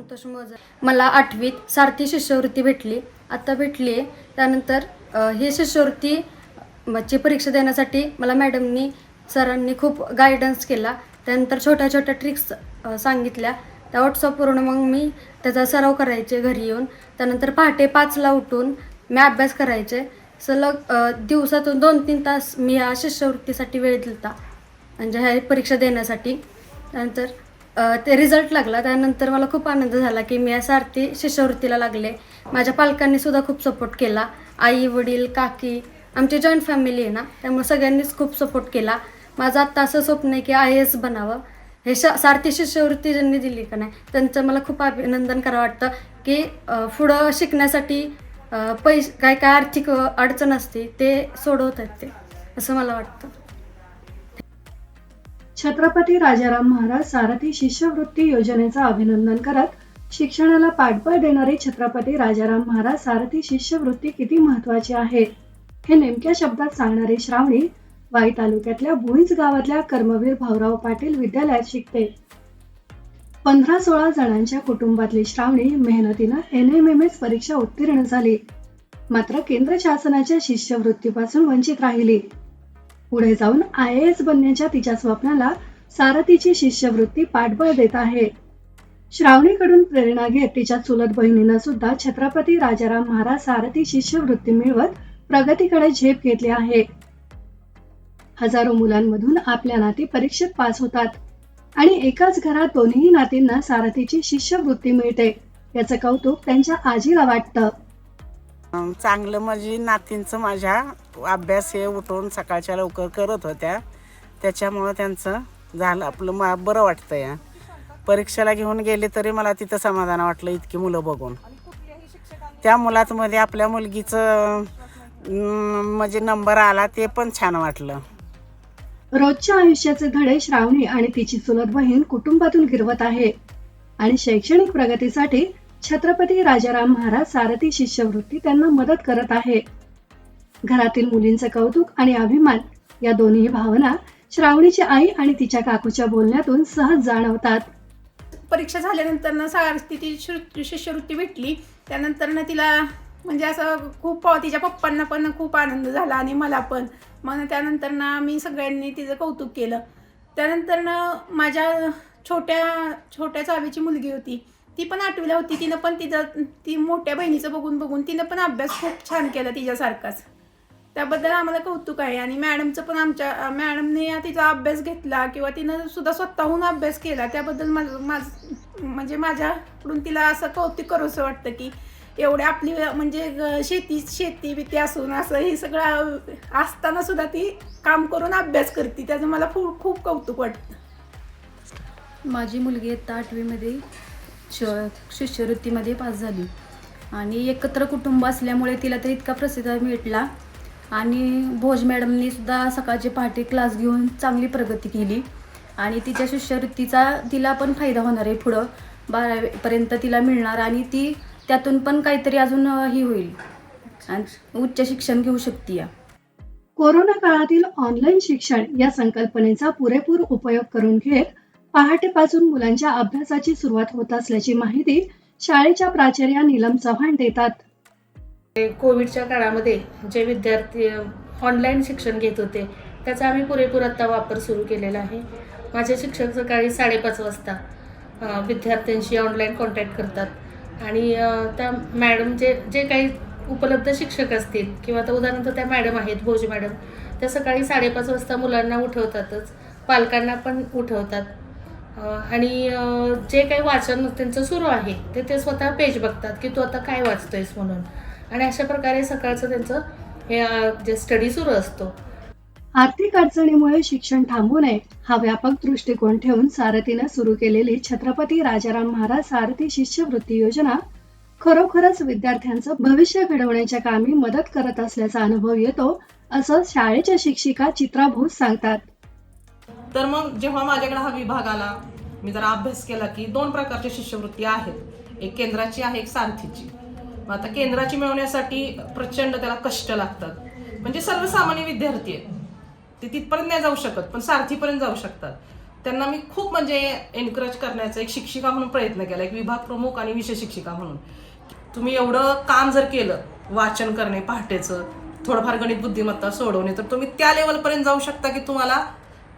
संतोष मोज मला आठवीत सारथी शिष्यवृत्ती भेटली. आता भेटली आहे त्यानंतर ही शिष्यवृत्ती ची परीक्षा देण्यासाठी मला मॅडमनी सरांनी खूप गायडन्स केला. त्यानंतर छोट्या छोट्या ट्रिक्स सांगितल्या. त्या व्हॉट्सअपवरून मग मी त्याचा सराव करायचे घरी येऊन. त्यानंतर पहाटे पाचला उठून मी अभ्यास करायचे. सलग दिवसातून दोन तीन तास मी या शिष्यवृत्तीसाठी वेळ दिलता. म्हणजे ह्या परीक्षा देण्यासाठी. त्यानंतर ते रिझल्ट लागला. त्यानंतर मला खूप आनंद झाला की मी या सारथी शिष्यवृत्तीला लागले. माझ्या पालकांनी सुद्धा खूप सपोर्ट केला. आई वडील काकी आमची जॉईंट फॅमिली आहे ना त्यामुळे सगळ्यांनीच खूप सपोर्ट केला. माझं आत्ता असं स्वप्न आहे की आय एस बनावं. हे श सारथी शिष्यवृत्ती ज्यांनी दिली का नाही त्यांचं मला खूप अभिनंदन करावं वाटतं की पुढं शिकण्यासाठी पैसे काय काय आर्थिक अडचण असते ते सोडवत आहेत ते असं मला वाटतं. छत्रपती राजाराम महाराज सारथी शिष्यवृत्ती योजनेचं अभिनंदन करत शिक्षणाला पाठबळ देणारी छत्रपती राजाराम महाराज सारथी शिष्यवृत्ती किती महत्वाची आहे? हे नेमक्या शब्दात सांगणारी श्रावणी वाई तालुक्यातल्या भुईंज गावातल्या कर्मवीर भाऊराव पाटील विद्यालयात शिकते. पंधरा सोळा जणांच्या कुटुंबातली श्रावणी मेहनतीनं एन एम एम एस परीक्षा उत्तीर्ण झाली. मात्र केंद्र शासनाच्या शिष्यवृत्तीपासून वंचित राहिली. पुढे जाऊन आय ए एस बनण्याच्या तिच्या स्वप्नाला सारथीची शिष्यवृत्ती पाठबळ देत आहे. श्रावणीकडून प्रेरणा घेत तिच्या चुलत बहिणीनं सुद्धा छत्रपती राजाराम महाराज सारथी शिष्यवृत्ती मिळवत प्रगतीकडे झेप घेतली आहे. हजारो मुलांमधून आपल्या नाती परीक्षेत पास होतात आणि एकाच घरात दोन्ही नातींना सारथीची शिष्यवृत्ती मिळते. याचं कौतुक त्यांच्या आजीला वाटतं. चांगलं माझी नातींचं माझ्या अभ्यास हे उठून सकाळच्या लवकर करत होत्या. त्याच्यामुळं त्यांचं झालं आपलं मा बरं वाटतं या परीक्षेला घेऊन गेले तरी मला तिथं समाधान वाटलं इतकी मुलं बघून. त्या मुलातमध्ये आपल्या मुलगीचं म्हणजे नंबर आला ते पण छान वाटलं. रोजच्या आयुष्याचे धडे श्रावणी आणि तिची चुलत बहीण कुटुंबातून गिरवत आहे. आणि शैक्षणिक प्रगतीसाठी छत्रपती राजाराम महाराज सारथी शिष्यवृत्ती त्यांना मदत करत आहे. घरातील मुलींचं कौतुक आणि अभिमान या दोन्ही भावना श्रावणीची आई आणि तिच्या काकूच्या बोलण्यातून सहज जाणवतात. परीक्षा झाल्यानंतर ना सारथीची श्रु- शिष्यवृत्ती भेटली. त्यानंतर ना तिला म्हणजे असं खूप तिच्या पप्पांना पण खूप आनंद झाला आणि मला पण. मग त्यानंतर ना मी सगळ्यांनी तिचं कौतुक केलं. त्यानंतर ना माझ्या छोट्या छोट्या चावीची मुलगी होती. ती पण आठवीला होती तिनं पण तिचं ती मोठ्या बहिणीचं बघून बघून तिनं पण अभ्यास खूप छान केला तिच्यासारखाच. त्याबद्दल आम्हाला कौतुक आहे आणि मॅडमचं पण आमच्या मॅडमने तिचा अभ्यास घेतला किंवा तिनं सुद्धा स्वतःहून अभ्यास केला त्याबद्दल माझं माझ म्हणजे माझ्याकडून तिला असं कौतुक करूसं वाटतं की एवढे आपली म्हणजे ग- शेती शेती बिती असून असं हे सगळं असताना सुद्धा ती काम करून अभ्यास करते त्याचं मला खूप खूप कौतुक वाटतं. माझी मुलगी इयत्ता आठवीमध्ये श शिष्यवृत्तीमध्ये पास झाली. आणि एकत्र कुटुंब असल्यामुळे तिला तर इतका प्रसिद्ध भेटला आणि भोज मॅडमनी सुद्धा सकाळचे पहाटे क्लास घेऊन चांगली प्रगती केली. आणि तिच्या शिष्यवृत्तीचा तिला पण फायदा होणार आहे पुढं. बारावीपर्यंत तिला मिळणार आणि ती त्यातून पण काहीतरी अजून ही होईल. आणि उच्च शिक्षण घेऊ शकते या. कोरोना काळातील ऑनलाईन शिक्षण या संकल्पनेचा पुरेपूर उपयोग करून घेत पहाटेपासून मुलांच्या अभ्यासाची सुरुवात होत असल्याची माहिती शाळेच्या प्राचार्या नीलम चव्हाण देतात. कोविडच्या काळामध्ये जे विद्यार्थी ऑनलाईन शिक्षण घेत होते त्याचा आम्ही पुरेपूर आता वापर सुरू केलेला आहे. माझे शिक्षक सकाळी साडेपाच वाजता विद्यार्थ्यांशी ऑनलाईन कॉन्टॅक्ट करतात. आणि त्या मॅडम जे जे काही उपलब्ध शिक्षक असतील किंवा आता उदाहरणार्थ त्या मॅडम आहेत भोज मॅडम त्या सकाळी साडेपाच वाजता मुलांना उठवतातच. पालकांना पण उठवतात. आणि जे काही वाचन त्यांचं सुरू आहे ते ते स्वतः पेज बघतात की तू आता काय वाचतोयस म्हणून. आणि अशा प्रकारे सकाळचं त्यांचं हे जे स्टडी सुरू असतो. आर्थिक अडचणीमुळे शिक्षण थांबू नये हा व्यापक दृष्टिकोन ठेवून सारथीनं सुरू केलेली छत्रपती राजाराम महाराज सारथी शिष्यवृत्ती योजना खरोखरच विद्यार्थ्यांचं भविष्य घडवण्याच्या कामी मदत करत असल्याचा अनुभव येतो असं शाळेच्या शिक्षिका चित्रा भोस सांगतात. तर मग जेव्हा माझ्याकडे हा विभाग आला मी जरा अभ्यास केला की दोन प्रकारच्या शिष्यवृत्ती आहेत. एक केंद्राची आहे एक सारथीची. मग आता केंद्राची मिळवण्यासाठी प्रचंड त्याला कष्ट लागतात. म्हणजे सर्वसामान्य विद्यार्थी आहेत. ते तिथपर्यंत नाही जाऊ शकत पण सारथीपर्यंत जाऊ शकतात. त्यांना मी खूप म्हणजे एनकरेज करण्याचा एक शिक्षिका म्हणून प्रयत्न केला एक विभाग प्रमुख आणि विषय शिक्षिका म्हणून. तुम्ही एवढं काम जर केलं वाचन करणे पहाटेचं थोडंफार गणित बुद्धिमत्ता सोडवणे तर तुम्ही त्या लेवलपर्यंत जाऊ शकता की तुम्हाला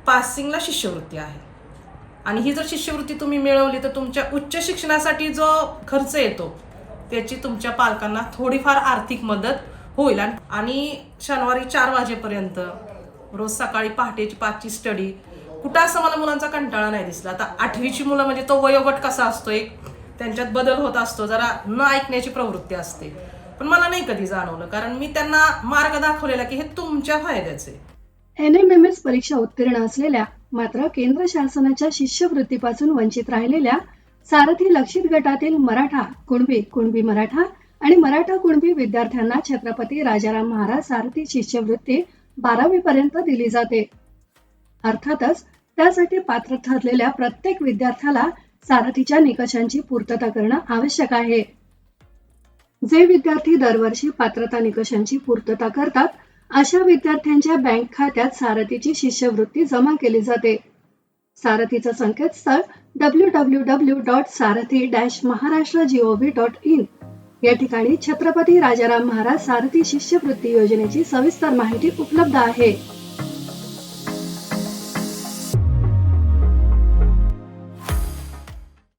पासिंगला शिष्यवृत्ती आहे. आणि ही जर शिष्यवृत्ती तुम्ही मिळवली तर तुमच्या उच्च शिक्षणासाठी जो खर्च येतो त्याची तुमच्या पालकांना थोडीफार आर्थिक मदत होईल. आणि- शनिवारी चार वाजेपर्यंत रोज सकाळी पहाटेची पाचची स्टडी कुठं असं मला मुलांचा कंटाळा नाही दिसला. आता आठवीची मुलं म्हणजे तो वयोगट कसा असतो एक त्यांच्यात बदल होत असतो जरा न ऐकण्याची प्रवृत्ती असते. पण मला नाही कधी जाणवलं कारण मी त्यांना मार्ग दाखवलेला की हे तुमच्या फायद्याचे. एन एम एम एस परीक्षा उत्तीर्ण असलेल्या मात्र केंद्र शासनाच्या शिष्यवृत्तीपासून वंचित राहिलेल्या सारथी लक्षित गटातील मराठा कुणबी कुणबी मराठा आणि मराठा कुणबी विद्यार्थ्यांना छत्रपती राजाराम महाराज सारथी शिष्यवृत्ती बारावी पर्यंत दिली जाते. अर्थातच त्यासाठी पात्र ठरलेल्या प्रत्येक विद्यार्थ्याला सारथीच्या निकषांची पूर्तता करणं आवश्यक आहे. जे विद्यार्थी दरवर्षी पात्रता निकषांची पूर्तता करतात अशा विद्यार्थ्यांच्या बँक खात्यात सारथीची शिष्यवृत्ती जमा केली जाते. सारथीचं संकेतस्थळ W W W dot Sarathi dash Maharashtra G O V dot in या ठिकाणी छत्रपती राजाराम महाराज सारथी शिष्यवृत्ती योजनेची सविस्तर माहिती उपलब्ध आहे.